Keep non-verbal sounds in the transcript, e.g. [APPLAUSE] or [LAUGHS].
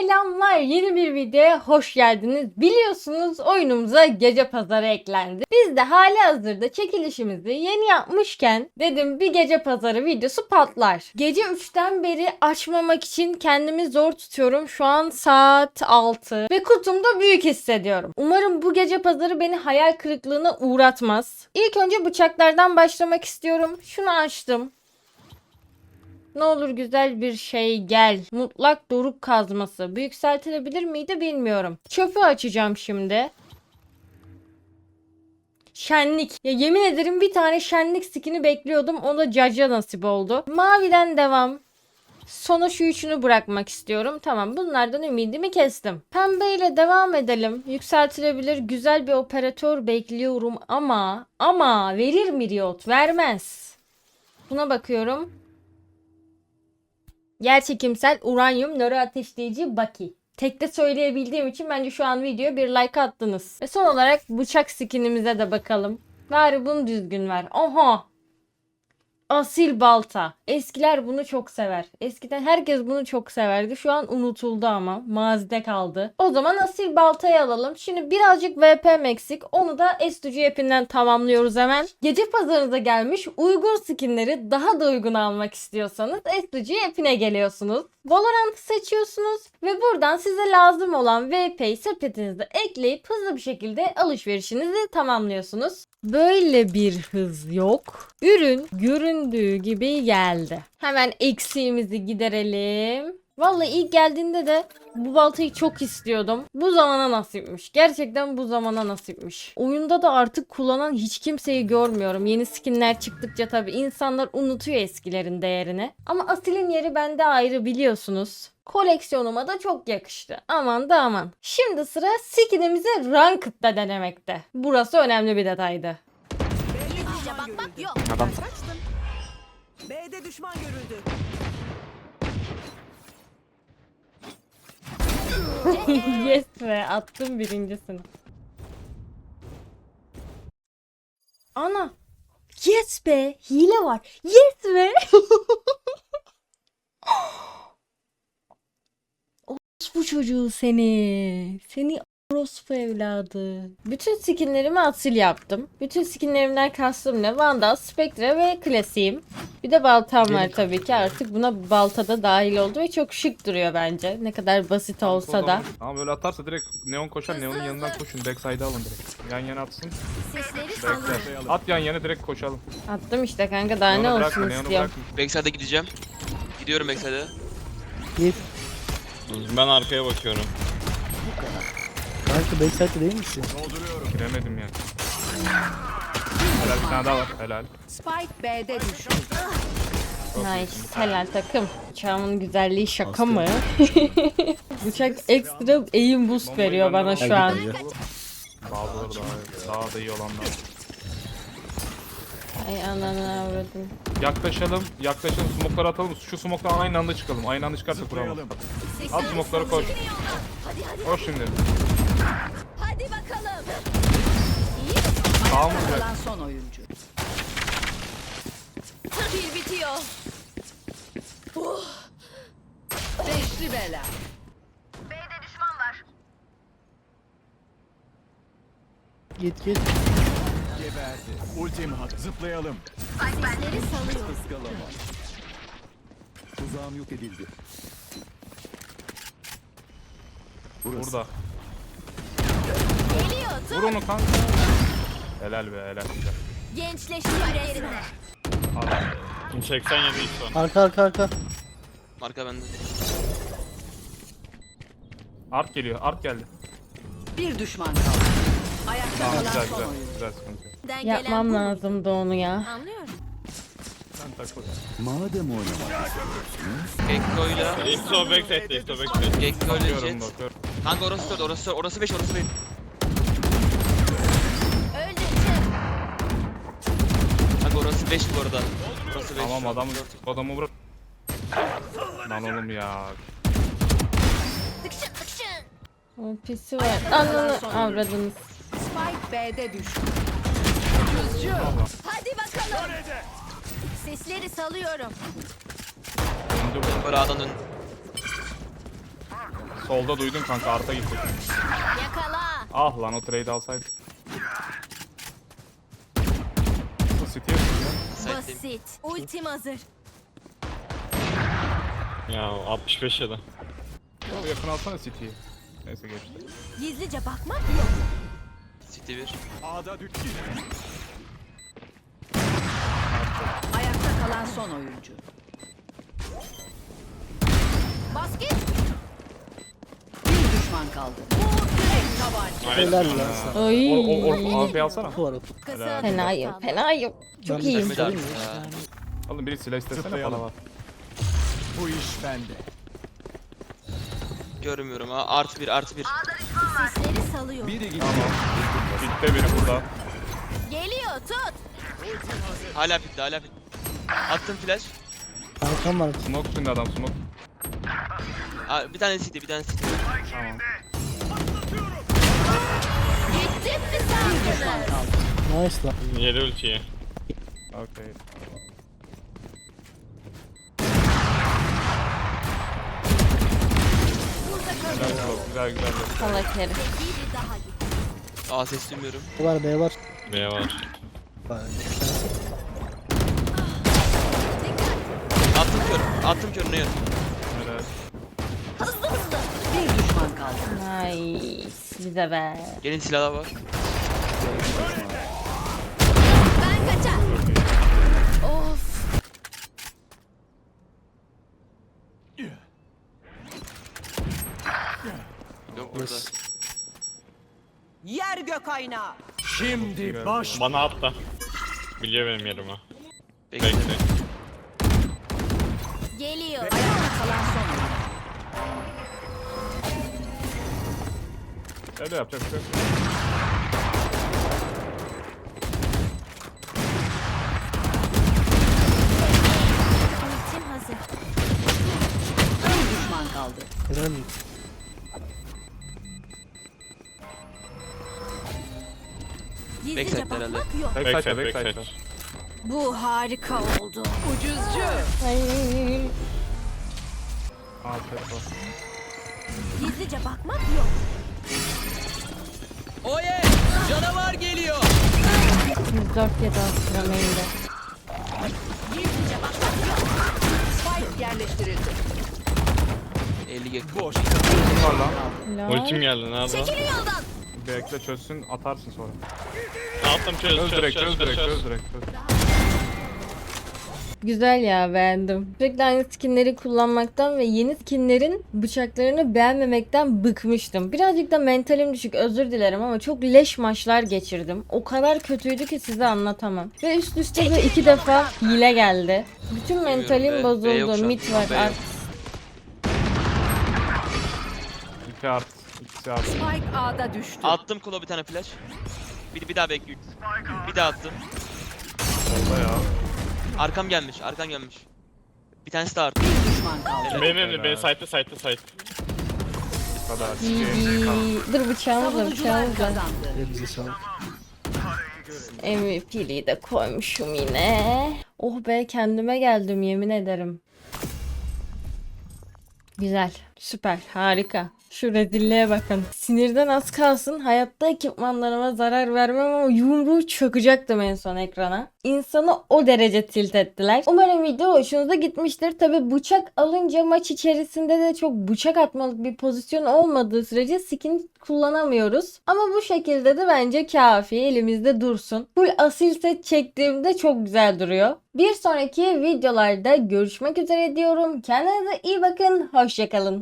Selamlar yeni bir videoya hoş geldiniz. Biliyorsunuz oyunumuza gece pazarı eklendi. Biz de hali hazırda çekilişimizi yeni yapmışken dedim bir gece pazarı videosu patlar. Gece 3'ten beri açmamak için kendimi zor tutuyorum. Şu an saat 6 ve kutumda büyük hissediyorum. Umarım bu gece pazarı beni hayal kırıklığına uğratmaz. İlk önce bıçaklardan başlamak istiyorum. Şunu açtım. Ne olur güzel bir şey gel. Mutlak doruk kazması. Bu yükseltilebilir miydi bilmiyorum. Çöpü açacağım şimdi. Şenlik. Ya yemin ederim bir tane şenlik skini bekliyordum. O da Caca nasip oldu. Maviden devam. Sona şu üçünü bırakmak istiyorum. Tamam bunlardan ümidimi kestim. Pembe ile devam edelim. Yükseltilebilir güzel bir operatör bekliyorum ama ama verir mi Riot? Vermez. Buna bakıyorum. Yerçekimsel uranyum nöroateşleyici Baki. Tekte söyleyebildiğim için bence şu an videoya bir like attınız. Ve son olarak bıçak skinimize de bakalım. Bari bunu düzgün ver. Oha! Asil balta. Eskiler bunu çok sever. Eskiden herkes bunu çok severdi. Şu an unutuldu ama. Mazide kaldı. O zaman asil baltayı alalım. Şimdi birazcık VP eksik. Onu da S2G app'inden tamamlıyoruz hemen. Gece pazarınıza gelmiş uygun skinleri daha da uygun almak istiyorsanız S2G app'ine geliyorsunuz. Valorant'ı seçiyorsunuz ve buradan size lazım olan VP'yi sepetinize ekleyip hızlı bir şekilde alışverişinizi tamamlıyorsunuz. Böyle bir hız yok. Ürün göründüğü gibi geldi. Hemen eksiğimizi giderelim. Vallahi ilk geldiğinde de bu baltayı çok istiyordum. Bu zamana nasipmiş. Gerçekten bu zamana nasipmiş. Oyunda da artık kullanan hiç kimseyi görmüyorum. Yeni skinler çıktıkça tabii insanlar unutuyor eskilerin değerini. Ama Asil'in yeri bende ayrı biliyorsunuz. Koleksiyonuma da çok yakıştı. Aman da aman. Şimdi sıra skinimizi Ranked'da denemekte. Burası önemli bir detaydı. Gizlice bakmak yok. Adam B'de düşman görüldü. [LAUGHS] yes be attım birincisini. Ana. Yes be hile var. Yes be. [LAUGHS] bu çocuğu seni. Seni orospu evladı. Bütün skinlerimi asil yaptım. Bütün skinlerimden kastım ne? Vandal, Spectre ve klasiğim. Bir de baltam var tabii ki. Artık buna balta da dahil oldu ve çok şık duruyor bence. Ne kadar basit olsa da. Ama böyle atarsa direkt Neon koşar. Neon'un yanından koşun. Backside'ı alın direkt. Yan yana atsın. Sesleri. At yan yana direkt koşalım. Attım işte kanka daha ne Neon'u olsun bırakma, Neon'u istiyorum. bırakma. Backside'e gideceğim. Gidiyorum backside'e. Ben arkaya bakıyorum. Kanka backside değil misin? Giremedim ya. Helal bir tane daha var. Helal. Spike B'de düştü. Nice. Helal takım. Bıçağımın güzelliği şaka mı? [LAUGHS] Bıçak ekstra aim boost Bombayı veriyor benden bana şu an. Bazıları daha, daha da iyi olanlar. Ay ananı avradım. Yaklaşalım. Yaklaşalım. Smoke'ları atalım. Şu smoke'tan aynı anda çıkalım. Aynı anda çıkarsa kuralım. At smoke'ları koş. Koş şimdi. Hadi bakalım. Sağ mı? Kalan son oyuncu. Pil bitiyor. Beşli bela. Git git. Ultim hat zıplayalım. Sesleri salıyor. Iskalama. Tuzağım yok edildi. Burası. Burada. Vur onu kanka. Helal be helal. Güzel. Gençleşti yerine. 87 şu an. Arka arka arka. Marka bende. Art geliyor. Art geldi. Bir düşman kaldı. Ayakta Tamam kalan güzel son güzel. oyuncu. Güzel sıkıntı yok. Den gelen Yapmam bu. lazımdı onu ya. Anlıyorum. Sen takıl. Madem oynamak Gekko'yla. İsto backside, İsto backside. Gekko'yla Bakıyorum Jet. bakıyorum. Kanka orası 4, orası 4, orası 5, orası 5. 5 bu arada. Orası 5. Tamam adamı adamı bırak. Lan oğlum ya. Tıkşın. O pisi var. Ananı avradınız. Spike B'de düştü. Hadi bakalım. Sesleri salıyorum. Döndü bu. Böyle dön. Solda duydun kanka arka gitti. Yakala. Ah lan o trade alsaydı. Nasıl City'ye ya? Basit. Ultim hazır. Ya 65 ya da. Yol yakın alsana City'yi. Neyse geçti. Gizlice bakmak yok. City 1. A'da düştü. Ayakta kalan son oyuncu. Basket. Bir düşman kaldı. Helal lan sana. Ay. O, o, o AWP alsana. Fenayım, fenayım. Çok iyiyim. Oğlum biri silah istesene para var. Bu iş bende. Görmüyorum ha. Artı 1 artı 1. Sesleri salıyor. Biri gitti. Bitti biri burada. Geliyor tut. Hala bitti hala bitti. Attım flash. Arkam var. Smoke şimdi adam smoke. Aa, bir tane City bir tane City. Tamam. Nice lan. Yedi ultiyi. Okey. Güzel smoke, güzel güzel. Salak herif. Aa ses duymuyorum. B var B var. B var. Var. Attım kör. Attım kör ne yön? Evet. Hızlı hızlı. Bir düşman kaldı. Nice. Bize be. Gelin silahlar var. Ben kaçar. Of. Yok burada. Yes. Yer gök aynağı. Şimdi baş. Bana at da. Biliyor benim yerimi. Bekle. Geliyor. Ayakta kalan son. Öyle yapacak bir şey yok. Ultim hazır. Bir düşman kaldı. Helal. Gizlice Backside herhalde. bakmak yok. Backside, Backside, backside. backside. Bu harika oldu. Ucuzcu. Gizlice bakmak yok. Oye! Canavar geliyor! 104 yedi Astromay'inde. Gizlice bakmak yok. Spike yerleştirildi. 50 gek. Boş. Var lan. Helal. Ultim geldi nerede? Çekilin yoldan. Bekle çözsün atarsın sonra. Attım çöz Çöz çöz direkt çöz çöz çöz. direkt çöz. çöz direkt. çöz. Güzel ya beğendim. Sürekli aynı skinleri kullanmaktan ve yeni skinlerin bıçaklarını beğenmemekten bıkmıştım. Birazcık da mentalim düşük özür dilerim ama çok leş maçlar geçirdim. O kadar kötüydü ki size anlatamam. Ve üst üste de iki defa hile geldi. Bütün mentalim B- B yok bozuldu. an. Mit var B yok. art. İki art. Art. Spike A'da düştü. Attım kula bir tane flash. Bir, bir daha bekle. Bir daha attım. Solda ya. Arkam gelmiş, arkam gelmiş. Bir tanesi de artı. Bir düşman kaldı. Benim benim benim site'de site'de site. Bu kadar. İyi, iyi. Dur bıçağımız da Savunucular bıçağımız da. kazandı. Elinize sağlık. MVP'liği de koymuşum yine. Oh be kendime geldim yemin ederim. Güzel, süper, harika. Şu rezilliğe bakın. Sinirden az kalsın hayatta ekipmanlarıma zarar vermem ama yumruğu çökecektim en son ekrana. İnsanı o derece tilt ettiler. Umarım video hoşunuza gitmiştir. Tabi bıçak alınca maç içerisinde de çok bıçak atmalık bir pozisyon olmadığı sürece skin kullanamıyoruz. Ama bu şekilde de bence kafi elimizde dursun. Full asil set çektiğimde çok güzel duruyor. Bir sonraki videolarda görüşmek üzere diyorum. Kendinize iyi bakın. Hoşçakalın.